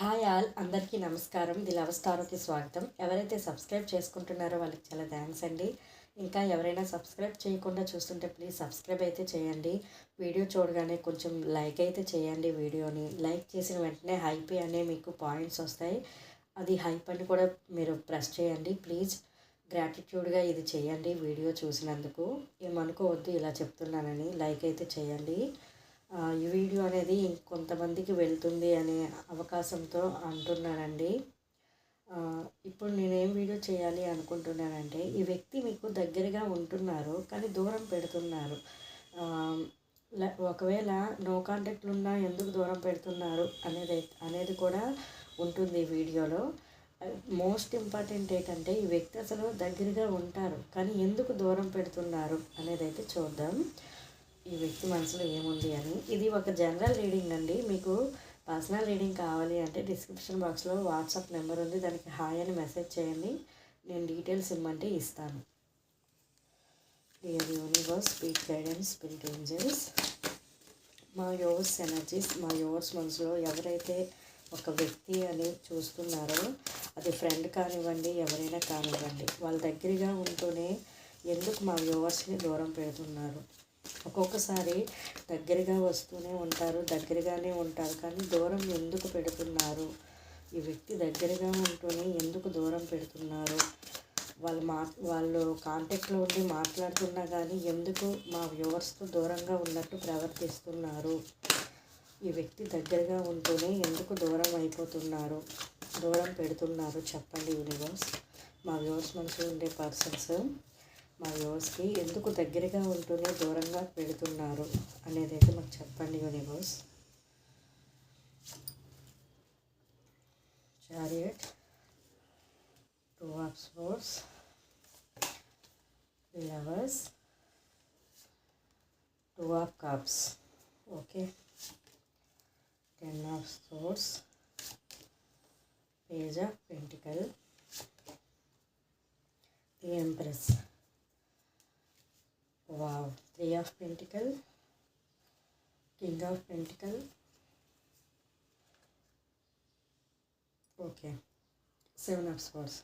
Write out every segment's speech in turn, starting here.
Hi all అందరికీ నమస్కారం. The love స్టార్కి స్వాగతం. ఎవరైతే సబ్స్క్రైబ్ చేసుకుంటున్నారో వాళ్ళకి చాలా థ్యాంక్స్ అండి. ఇంకా ఎవరైనా సబ్స్క్రైబ్ చేయకుండా చూస్తుంటే ప్లీజ్ సబ్స్క్రైబ్ అయితే చేయండి. వీడియో చూడగానే కొంచెం లైక్ అయితే చేయండి వీడియోని. లైక్ చేసిన వెంటనే హైప్ అనే మీకు పాయింట్స్ వస్తాయి. అది హైప్ అని కూడా మీరు ప్రెస్ చేయండి. ప్లీజ్ గ్రాటిట్యూడ్గా ఇది చేయండి వీడియో చూసినందుకు. ఏమనుకోవద్దు ఇలా చెప్తున్నానని లైక్ అయితే చేయండి. ఆ, అనేది కొంతమందికి వెళ్తుంది అనే అవకాశంతో అంటున్నానండి ఇప్పుడు నేనేం వీడియో చేయాలి అనుకుంటున్నానంటే ఈ వ్యక్తి మీకు దగ్గరగా ఉంటున్నారు కానీ దూరం పెడుతున్నారు. ఒకవేళ నో కాంటాక్ట్లు ఉన్నా ఎందుకు దూరం పెడుతున్నారు అనేది అనేది కూడా ఉంటుంది వీడియోలో. మోస్ట్ ఇంపార్టెంట్ ఏంటంటే ఈ వ్యక్తి అసలు దగ్గరగా ఉంటారు కానీ ఎందుకు దూరం పెడుతున్నారు అనేది అయితే చూద్దాం. ఈ వ్యక్తి మనసులో ఏముంది అని. ఇది ఒక జనరల్ రీడింగ్ అండి. మీకు పర్సనల్ రీడింగ్ కావాలి అంటే డిస్క్రిప్షన్ బాక్స్లో వాట్సాప్ నెంబర్ ఉంది. దానికి హాయ్ అని మెసేజ్ చేయండి. నేను డీటెయిల్స్ ఇమ్మంటే ఇస్తాను. Dear universe speed guidance spirit angels మా యోవర్స్ ఎనర్జీస్ మా యోవర్స్ మనసులో ఎవరైతే ఒక వ్యక్తి అని చూస్తున్నారో అది ఫ్రెండ్ కానివ్వండి ఎవరైనా కానివ్వండి వాళ్ళ దగ్గరగా ఉంటూనే ఎందుకు మా వ్యూవర్స్ని దూరం పెడుతున్నారు? ఒక్కొక్కసారి దగ్గరగా వస్తూనే ఉంటారు దగ్గరగానే ఉంటారు. కానీ దూరం ఎందుకు పెడుతున్నారు? ఈ వ్యక్తి దగ్గరగా ఉంటూనే ఎందుకు దూరం పెడుతున్నారు? వాళ్ళు మా వాళ్ళు కాంటాక్ట్లో ఉండి మాట్లాడుతున్నా కానీ ఎందుకు మా వ్యూవర్స్తో దూరంగా ఉన్నట్టు ప్రవర్తిస్తున్నారు? ఈ వ్యక్తి దగ్గరగా ఉంటూనే ఎందుకు దూరం అయిపోతున్నారు? దూరం పెడుతున్నారు చెప్పండి యూనివర్స్. మా వ్యూవర్స్ మనసులో ఉండే పర్సన్స్. మా వ్యూవర్స్కి ఎందుకు దగ్గరగా ఉంటూనే దూరంగా పెడుతున్నారు అనేది అయితే మాకు చెప్పండి universe chariot two of sports lovers two of cups. Okay. Ten of sports page of pentacle. The empress. Wow. Three of pentacle king of pentacle okay seven of sports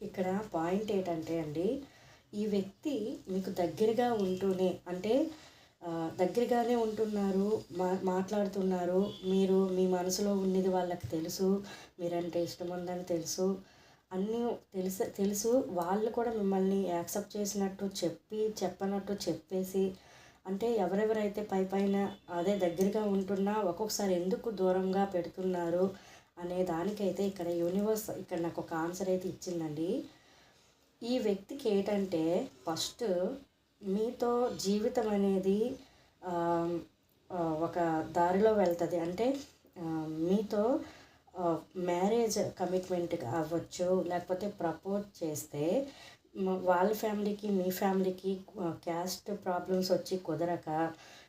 ఇక్కడ పాయింట్ ఏంటంటే అండి ఈ వ్యక్తి మీకు దగ్గరగా ఉంటూనే అంటే దగ్గరగానే ఉంటున్నారు మా మాట్లాడుతున్నారు మీరు మీ మనసులో ఉన్నది వాళ్ళకి తెలుసు మీరంటే ఇష్టం ఉందని తెలుసు అన్నీ తెలుసు తెలుసు. వాళ్ళు కూడా మిమ్మల్ని యాక్సెప్ట్ చేసినట్టు చెప్పి చెప్పనట్టు చెప్పేసి అంటే ఎవరెవరైతే పై పైన అదే దగ్గరగా ఉంటున్నా ఒక్కొక్కసారి ఎందుకు దూరంగా పెడుతున్నారు అనే దానికైతే ఇక్కడ యూనివర్స్ ఇక్కడ నాకు ఒక ఆన్సర్ అయితే ఇచ్చిందండి. ఈ వ్యక్తికి ఏంటంటే ఫస్ట్ మీతో జీవితం అనేది ఒక దారిలో వెళ్తుంది. అంటే మీతో మ్యారేజ్ కమిట్మెంట్ అవ్వచ్చు లేకపోతే ప్రపోజ్ చేస్తే వాళ్ళ ఫ్యామిలీకి మీ ఫ్యామిలీకి క్యాస్ట్ ప్రాబ్లమ్స్ వచ్చి కుదరక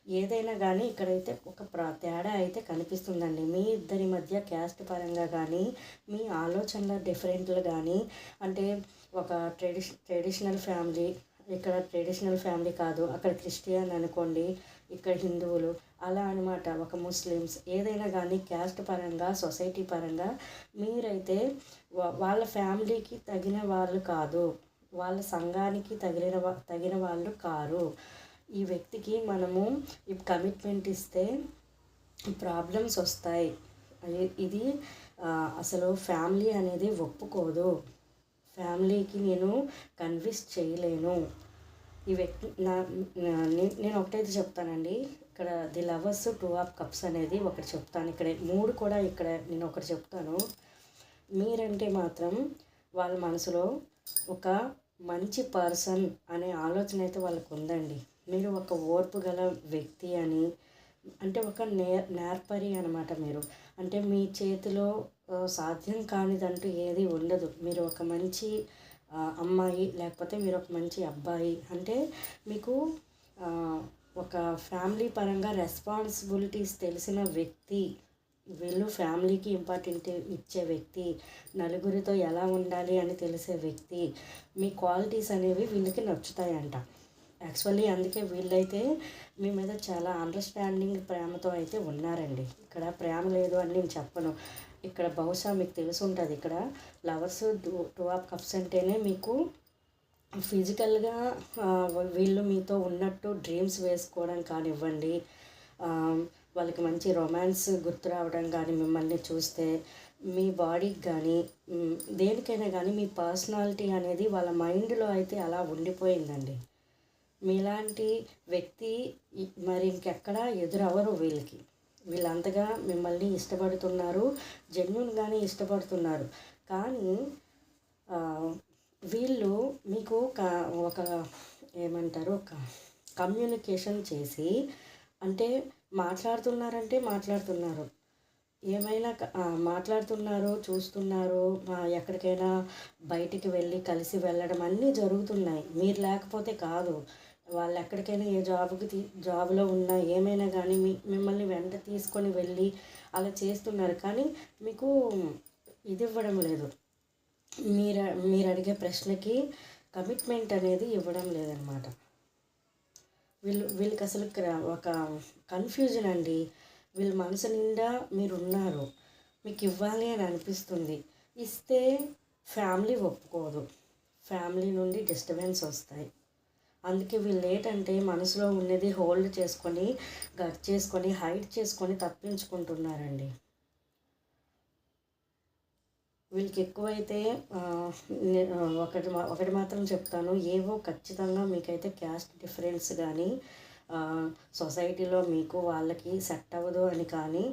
ఏదైనా కానీ ఇక్కడైతే ఒక ప్ర తేడా అయితే కనిపిస్తుందండి. మీ ఇద్దరి మధ్య క్యాస్ట్ పరంగా కానీ మీ ఆలోచనల డిఫరెంట్లు కానీ అంటే ఒక ట్రెడిష్ ట్రెడిషనల్ ఫ్యామిలీ ఇక్కడ ట్రెడిషనల్ ఫ్యామిలీ కాదు అక్కడ క్రిస్టియన్ అనుకోండి ఇక్కడ హిందువులు అలా అనమాట ఒక ముస్లిమ్స్ ఏదైనా కానీ క్యాస్ట్ పరంగా సొసైటీ పరంగా మీరైతే వాళ్ళ ఫ్యామిలీకి తగిన వాళ్ళు కాదు. వాళ్ళ సంఘానికి తగిలిన తగిన వాళ్ళు కారు. ఈ వ్యక్తికి మనము ఈ కమిట్మెంట్ ఇస్తే ప్రాబ్లమ్స్ వస్తాయి. ఇది అసలు ఫ్యామిలీ అనేది ఒప్పుకోదు. ఫ్యామిలీకి నేను కన్విన్స్ చేయలేను. ఈ వ్యక్తి నా నే- నేను ఒకటైతే చెప్తానండి. ఇక్కడ the lovers two of cups అనేది ఒకటి చెప్తాను. ఇక్కడ మూడు కూడా ఇక్కడ నేను ఒకటి చెప్తాను. మీరంటే మాత్రం వాళ్ళ మనసులో ఒక మంచి పర్సన్ అనే ఆలోచన అయితే వాళ్ళకు ఉందండి. మీరు ఒక ఓర్పు గల వ్యక్తి అని అంటే ఒక నే నేర్పరి అనమాట మీరు. అంటే మీ చేతిలో సాధ్యం కానిదంటూ ఏది ఉండదు. మీరు ఒక మంచి అమ్మాయి లేకపోతే మీరు ఒక మంచి అబ్బాయి అంటే మీకు ఒక ఫ్యామిలీ పరంగా రెస్పాన్సిబిలిటీస్ తెలిసిన వ్యక్తి వీళ్ళు ఫ్యామిలీకి ఇంపార్టెంట్ ఇచ్చే వ్యక్తి నలుగురితో ఎలా ఉండాలి అని తెలిసే వ్యక్తి మీ క్వాలిటీస్ అనేవి వీళ్ళకి నచ్చుతాయంట. యాక్చువల్లీ అందుకే వీళ్ళైతే మీ మీద చాలా అండర్స్టాండింగ్ ప్రేమతో అయితే ఉన్నారండి. ఇక్కడ ప్రేమ లేదు అని నేను చెప్పను. ఇక్కడ బహుశా మీకు తెలిసి ఉంటుంది ఇక్కడ లవర్స్ టూ ఆఫ్ కప్స్ అంటేనే మీకు ఫిజికల్గా వీళ్ళు మీతో ఉన్నట్టు డ్రీమ్స్ వేసుకోవడం కానివ్వండి వాళ్ళకి మంచి రొమాన్స్ గుర్తు రావడం కానీ మిమ్మల్ని చూస్తే మీ బాడీకి కానీ దేనికైనా కానీ మీ పర్సనాలిటీ అనేది వాళ్ళ మైండ్లో అయితే అలా ఉండిపోయిందండి. మీలాంటి వ్యక్తి మరి ఇంకెక్కడ ఎదురవ్వరు వీళ్ళకి. వీళ్ళంతగా మిమ్మల్ని ఇష్టపడుతున్నారు జెన్యున్గానే ఇష్టపడుతున్నారు. కానీ వీళ్ళు మీకు ఒక ఒక ఏమంటారు ఒక కమ్యూనికేషన్ చేసి అంటే మాట్లాడుతున్నారంటే మాట్లాడుతున్నారు. ఏమైనా మాట్లాడుతున్నారు చూస్తున్నారు ఎక్కడికైనా బయటికి వెళ్ళి కలిసి వెళ్ళడం అన్నీ జరుగుతున్నాయి. మీరు లేకపోతే కాదు. వాళ్ళు ఎక్కడికైనా ఏ జాబ్కి తీ జాబ్లో ఉన్నా ఏమైనా కానీ మీ మిమ్మల్ని వెంట తీసుకొని వెళ్ళి అలా చేస్తున్నారు. కానీ మీకు ఇది ఇవ్వడం లేదు. మీరు మీరు అడిగే ప్రశ్నకి కమిట్మెంట్ అనేది ఇవ్వడం లేదనమాట. వీళ్ళు వీళ్ళకి అసలు ఒక కన్ఫ్యూజన్ అండి. వీళ్ళ మనసు నిండా మీరు ఉన్నారు మీకు ఇవ్వాలి అని అనిపిస్తుంది. ఇస్తే ఫ్యామిలీ ఒప్పుకోదు. ఫ్యామిలీ నుండి డిస్టర్బెన్స్ వస్తాయి. అందుకే వీళ్ళు ఏంటంటే మనసులో ఉన్నది హోల్డ్ చేసుకొని గట్ చేసుకొని హైట్ చేసుకొని తప్పించుకుంటున్నారండి. వీళ్ళకి ఎక్కువైతే ఒకటి ఒకటి మాత్రం చెప్తాను. ఏవో ఖచ్చితంగా మీకైతే క్యాస్ట్ డిఫరెన్స్ కానీ సొసైటీలో మీకు వాళ్ళకి సెట్ అవ్వదు అని కానీ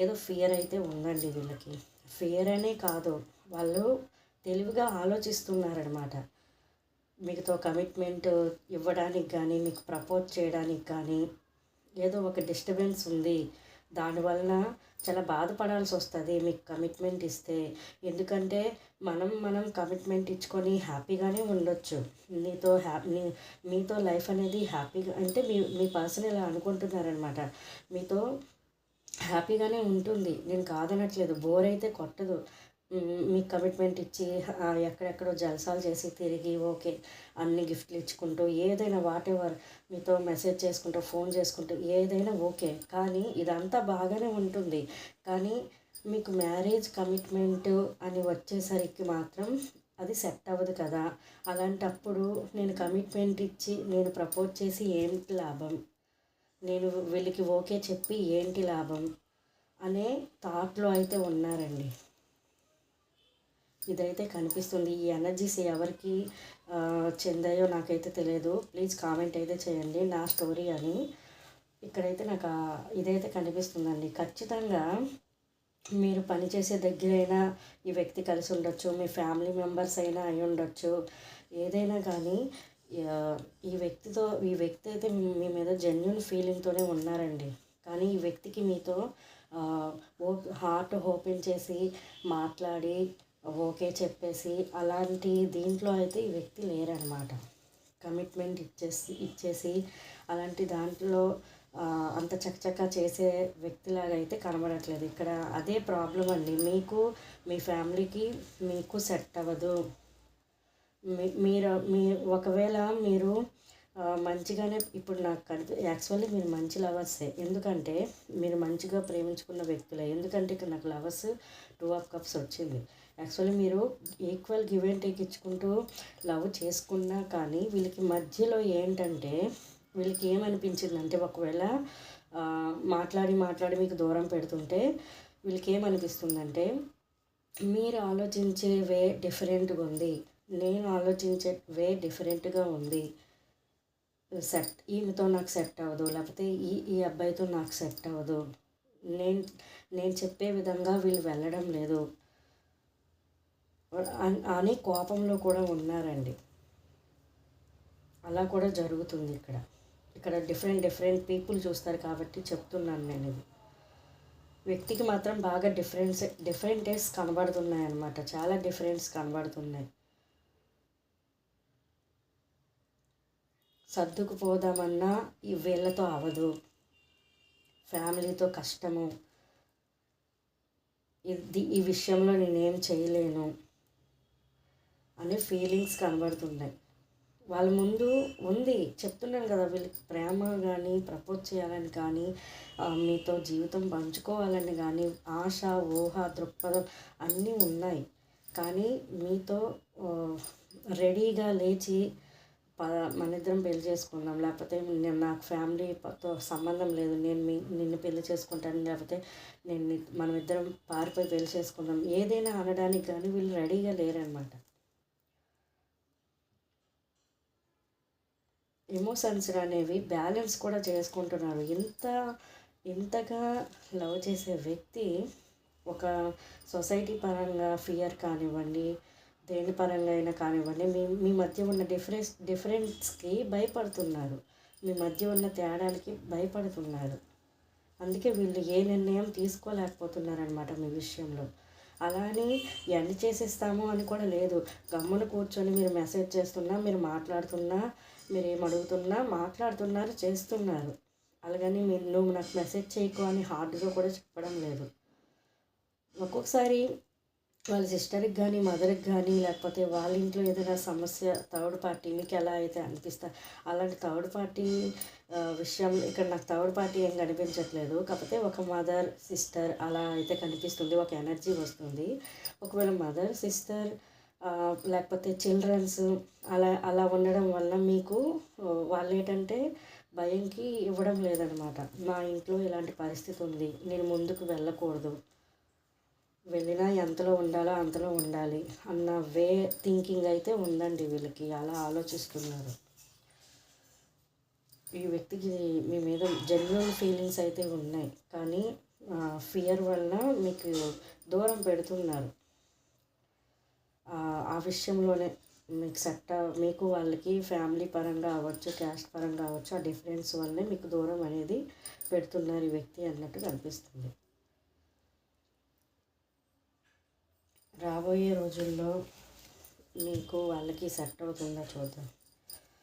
ఏదో ఫియర్ అయితే ఉందండి వీళ్ళకి. ఫియర్ అనే కాదు. వాళ్ళు తెలివిగా ఆలోచిస్తున్నారనమాట మీకుతో కమిట్మెంట్ ఇవ్వడానికి కానీ మీకు ప్రపోజ్ చేయడానికి కానీ ఏదో ఒక డిస్టర్బెన్స్ ఉంది. దానివలన చాలా బాధపడాల్సి వస్తుంది. మీకు కమిట్మెంట్ ఇస్తే. ఎందుకంటే మనం మనం కమిట్మెంట్ ఇచ్చుకొని హ్యాపీగానే ఉండొచ్చు. నీతో హ్యాపీ మీతో లైఫ్ అనేది హ్యాపీగా అంటే మీ మీ పర్సన్ ఇలా అనుకుంటున్నారనమాట. మీతో హ్యాపీగానే ఉంటుంది. నేను కాదనట్లేదు. బోర్ అయితే కొట్టదు. మీకు కమిట్మెంట్ ఇచ్చి ఎక్కడెక్కడో జలసాలు చేసి తిరిగి ఓకే అన్ని గిఫ్ట్లు ఇచ్చుకుంటూ ఏదైనా వాటెవర్ ఎవర్ మీతో మెసేజ్ చేసుకుంటూ ఫోన్ చేసుకుంటూ ఏదైనా ఓకే. కానీ ఇదంతా బాగానే ఉంటుంది. కానీ మీకు మ్యారేజ్ కమిట్మెంట్ అని వచ్చేసరికి మాత్రం అది సెట్ అవ్వదు కదా. అలాంటప్పుడు నేను కమిట్మెంట్ ఇచ్చి నేను ప్రపోజ్ చేసి ఏంటి లాభం? నేను వీళ్ళకి ఓకే చెప్పి ఏంటి లాభం? అనే థాట్లో అయితే ఉన్నారండి. ఇదైతే కనిపిస్తుంది. ఈ ఎనర్జీస్ ఎవరికి చెందాయో నాకైతే తెలియదు ప్లీజ్ కామెంట్ అయితే చేయండి నా స్టోరీ అని. ఇక్కడైతే నాకు ఇదైతే కనిపిస్తుందండి. ఖచ్చితంగా మీరు పనిచేసే దగ్గరైనా ఈ వ్యక్తి కలిసి ఉండొచ్చు మీ ఫ్యామిలీ మెంబర్స్ అయినా అయి ఉండొచ్చు. ఏదైనా కానీ ఈ వ్యక్తితో ఈ వ్యక్తి అయితే మీ- మీద జెన్యున్ ఫీలింగ్తోనే ఉన్నారండి. కానీ ఈ వ్యక్తికి మీతో ఓప్ హార్ట్ ఓపెన్ చేసి మాట్లాడి ఓకే చెప్పేసి అలాంటి దీంట్లో అయితే ఈ వ్యక్తి లేరనమాట. కమిట్మెంట్ ఇచ్చేసి ఇచ్చేసి అలాంటి దాంట్లో అంత చకచకా చేసే వ్యక్తిలాగా అయితే కనబడట్లేదు. ఇక్కడ అదే ప్రాబ్లం అండి. మీకు మీ ఫ్యామిలీకి మీకు సెట్ అవ్వదు. మీ- మీరు మీ ఒకవేళ మీరు మంచిగానే ఇప్పుడు నాకు కనిపి యాక్చువల్లీ మీరు మంచి లవర్సే. ఎందుకంటే మీరు మంచిగా ప్రేమించుకున్న వ్యక్తులే. ఎందుకంటే ఇక్కడ నాకు లవర్స్ టూ ఆఫ్ కప్స్ వచ్చింది. యాక్చువల్లీ మీరు ఈక్వల్ గివ్ అండ్ టేక్ ఇచ్చుకుంటూ లవ్ చేసుకున్నా కానీ వీళ్ళకి మధ్యలో ఏంటంటే వీళ్ళకి ఏమనిపించిందంటే ఒకవేళ మాట్లాడి మాట్లాడి మీకు దూరం పెడుతుంటే వీళ్ళకి ఏమనిపిస్తుందంటే మీరు ఆలోచించే వే డిఫరెంట్గా ఉంది. నేను ఆలోచించే వే డిఫరెంట్గా ఉంది. సెట్ ఈమెతో నాకు సెట్ అవ్వదు. లేకపోతే ఈ ఈ అబ్బాయితో నాకు సెట్ అవ్వదు. నేను నేను చెప్పే విధంగా వీళ్ళు వెళ్ళడం లేదు. అని కోపంలో కూడా ఉన్నారండి. అలా కూడా జరుగుతుంది ఇక్కడ. ఇక్కడ డిఫరెంట్ డిఫరెంట్ పీపుల్ చూస్తారు కాబట్టి చెప్తున్నాను నేను ఇది. వ్యక్తికి మాత్రం బాగా డిఫరెన్స్ డిఫరెంటెస్ కనబడుతున్నాయి అన్నమాట చాలా డిఫరెన్స్ కనబడుతున్నాయి. సర్దుకుపోదామన్నా ఈ వీళ్ళతో అవదు. ఫ్యామిలీతో కష్టము. ఇది ఈ విషయంలో నేనేం చేయలేను. అనే ఫీలింగ్స్ కనబడుతున్నాయి వాళ్ళ ముందు ఉంది. చెప్తున్నాను కదా వీళ్ళకి ప్రేమ కానీ ప్రపోజ్ చేయాలని కానీ మీతో జీవితం పంచుకోవాలని కానీ ఆశ ఊహ దృక్పథం అన్నీ ఉన్నాయి. కానీ మీతో రెడీగా లేచి ప మన ఇద్దరం పెళ్ళి చేసుకుందాం లేకపోతే నేను నాకు ఫ్యామిలీతో సంబంధం లేదు నేను మీ నిన్ను పెళ్ళి చేసుకుంటాను లేకపోతే నేను మనం ఇద్దరం పారిపోయి పెళ్ళి చేసుకుందాం ఏదైనా అనడానికి కానీ వీళ్ళు రెడీగా లేరనమాట ఎమోషన్స్ అనేవి బ్యాలెన్స్ కూడా చేసుకుంటున్నారు. ఇంత ఇంతగా లవ్ చేసే వ్యక్తి ఒక సొసైటీ పరంగా ఫియర్ కానివ్వండి దేని పరంగా అయినా కానివ్వండి మీ మీ మధ్య ఉన్న డిఫరెన్స్ డిఫరెన్స్కి భయపడుతున్నారు. మీ మధ్య ఉన్న తేడాలకి భయపడుతున్నారు. అందుకే వీళ్ళు ఏ నిర్ణయం తీసుకోలేకపోతున్నారనమాట మీ విషయంలో. అలా అని ఎండ్ చేసేస్తాము అని కూడా లేదు. గమ్మున కూర్చొని మీరు మెసేజ్ చేస్తున్నా మీరు మాట్లాడుతున్నా మీరు ఏం అడుగుతున్నా మాట్లాడుతున్నారు చేస్తున్నారు. అలాగని మీరు నువ్వు నాకు మెసేజ్ చేయకు అని హార్డ్గా కూడా చెప్పడం లేదు. ఒక్కొక్కసారి వాళ్ళ సిస్టర్కి కానీ మదర్కి కానీ లేకపోతే వాళ్ళ ఇంట్లో ఏదైనా సమస్య థర్డ్ పార్టీ మీకు ఎలా అయితే అనిపిస్తా అలాంటి థర్డ్ పార్టీ విషయం ఇక్కడ నాకు థర్డ్ పార్టీ ఏం కనిపించట్లేదు. కాకపోతే ఒక మదర్ సిస్టర్ అలా అయితే కనిపిస్తుంది. ఒక ఎనర్జీ వస్తుంది. ఒకవేళ మదర్ సిస్టర్ లేకపోతే చిల్డ్రన్స్ అలా అలా ఉండడం వల్ల మీకు వాళ్ళు ఏంటంటే భయంకి ఇవ్వడం లేదనమాట. మా ఇంట్లో ఇలాంటి పరిస్థితి ఉంది. నేను ముందుకు వెళ్ళకూడదు. వెళ్ళినా ఎంతలో ఉండాలో అంతలో ఉండాలి అన్న వే థింకింగ్ అయితే ఉందండి వీళ్ళకి. అలా ఆలోచిస్తున్నారు. ఈ వ్యక్తికి మీ మీద జెన్యున్ ఫీలింగ్స్ అయితే ఉన్నాయి. కానీ ఫియర్ వల్ల మీకు దూరం పెడుతున్నారు. ఆ, విషయంలోనే మీకు సెట్ మీకు వాళ్ళకి ఫ్యామిలీ పరంగా అవ్వచ్చు క్యాస్ట్ పరంగా అవ్వచ్చు ఆ డిఫరెన్స్ వల్లే మీకు దూరం అనేది పెడుతున్నారు ఈ వ్యక్తి అన్నట్టు కనిపిస్తుంది. రాబోయే రోజుల్లో మీకు వాళ్ళకి సెట్ అవుతుందా చూద్దాం.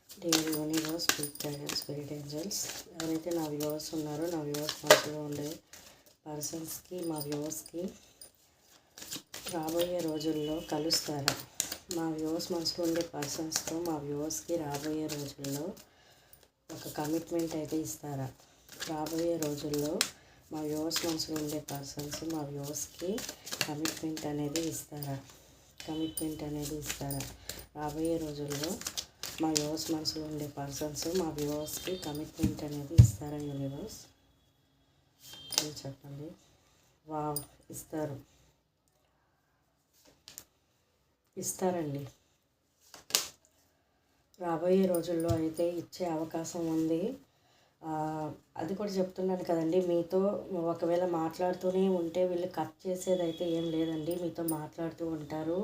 Dear universe speak guidance spirit angels ఎవరైతే నా వ్యూవర్స్ ఉన్నారో నా వ్యూవర్స్ మనసులో ఉండే పర్సన్స్కి మా వ్యూవర్స్కి రాబోయే రోజుల్లో కలుస్తారా? మా వ్యూవర్స్ మనసులో ఉండే పర్సన్స్తో మా వ్యూవర్స్కి రాబోయే రోజుల్లో ఒక కమిట్మెంట్ అయితే ఇస్తారా? రాబోయే రోజుల్లో మా వ్యూవర్స్ మనసులో ఉండే పర్సన్స్ మా వ్యూవర్స్కి కమిట్మెంట్ అనేది ఇస్తారా? కమిట్మెంట్ అనేది ఇస్తారా? రాబోయే రోజుల్లో మా వ్యూవర్స్ మనసులో ఉండే పర్సన్స్ మా వ్యూవర్స్కి కమిట్మెంట్ అనేది ఇస్తారా యూనివర్స్? చెప్పండి. వా ఇస్తారు. ఇస్తారండి. రాబోయే రోజుల్లో అయితే ఇచ్చే అవకాశం ఉంది. అది కూడా చెప్తున్నాను కదండి. మీతో ఒకవేళ మాట్లాడుతూనే ఉంటే వీళ్ళు కట్ చేసేది అయితే ఏం లేదండి. మీతో మాట్లాడుతూ ఉంటారు.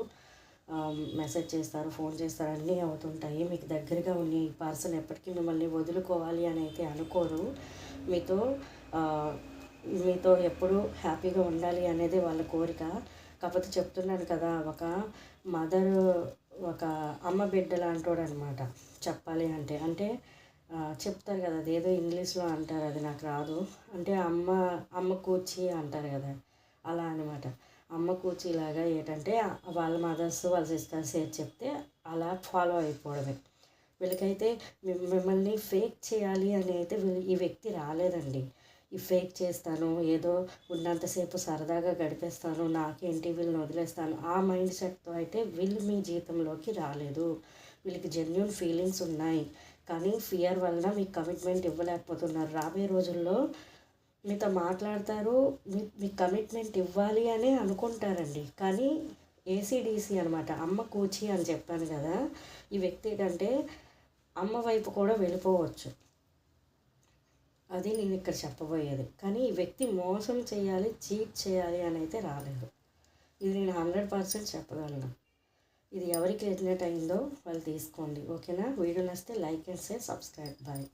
మెసేజ్ చేస్తారు ఫోన్ చేస్తారు అన్నీ అవుతుంటాయి. మీకు దగ్గరగా ఉన్న ఈ పర్సన్ ఎప్పటికీ మిమ్మల్ని వదులుకోవాలి అని అయితే అనుకోరు. మీతో మీతో ఎప్పుడూ హ్యాపీగా ఉండాలి అనేది వాళ్ళ కోరిక. కాకపోతే చెప్తున్నాను కదా ఒక మదర్ ఒక అమ్మ బిడ్డ లాంటోడు అనమాట చెప్పాలి అంటే అంటే చెప్తారు కదా అదేదో ఇంగ్లీష్లో అంటారు అది నాకు రాదు. అంటే అమ్మ అమ్మ కూర్చి అంటారు కదా అలా అనమాట. అమ్మ కూర్చిలాగా ఏంటంటే వాళ్ళ మదర్స్ వాళ్ళ సిస్టర్స్ ఏది చెప్తే అలా ఫాలో అయిపోవడమే. వీళ్ళకైతే మిమ్మల్ని ఫేక్ చేయాలి అని అయితే ఈ వ్యక్తి రాలేదండి. ఈ ఫేక్ చేస్తాను ఏదో ఉన్నంతసేపు సరదాగా గడిపేస్తాను నాకేంటి వీళ్ళని వదిలేస్తాను. ఆ మైండ్ సెట్తో అయితే వీళ్ళు మీ జీవితంలోకి రాలేదు. వీళ్ళకి జెన్యున్ ఫీలింగ్స్ ఉన్నాయి. కానీ ఫియర్ వలన మీకు కమిట్మెంట్ ఇవ్వలేకపోతున్నారు. రాబోయే రోజుల్లో మీతో మాట్లాడతారు మీ మీకు కమిట్మెంట్ ఇవ్వాలి అని అనుకుంటారండి. కానీ ఏసీడీసీ అనమాట అమ్మ కూచి అని చెప్పాను కదా ఈ వ్యక్తి ఏంటంటే అమ్మ వైపు కూడా వెళ్ళిపోవచ్చు. అది నేను ఇక్కడ చెప్పబోయేది. కానీ ఈ వ్యక్తి మోసం చేయాలి చీట్ చేయాలి అని అయితే రాలేదు. ఇది నేను హండ్రెడ్ పర్సెంట్ చెప్పగలను. ఇది ఎవరికి రెజినేట్ అయిందో వాళ్ళు తీసుకోండి. ఓకేనా? వీడియో నచ్చితే like and share subscribe. Bye.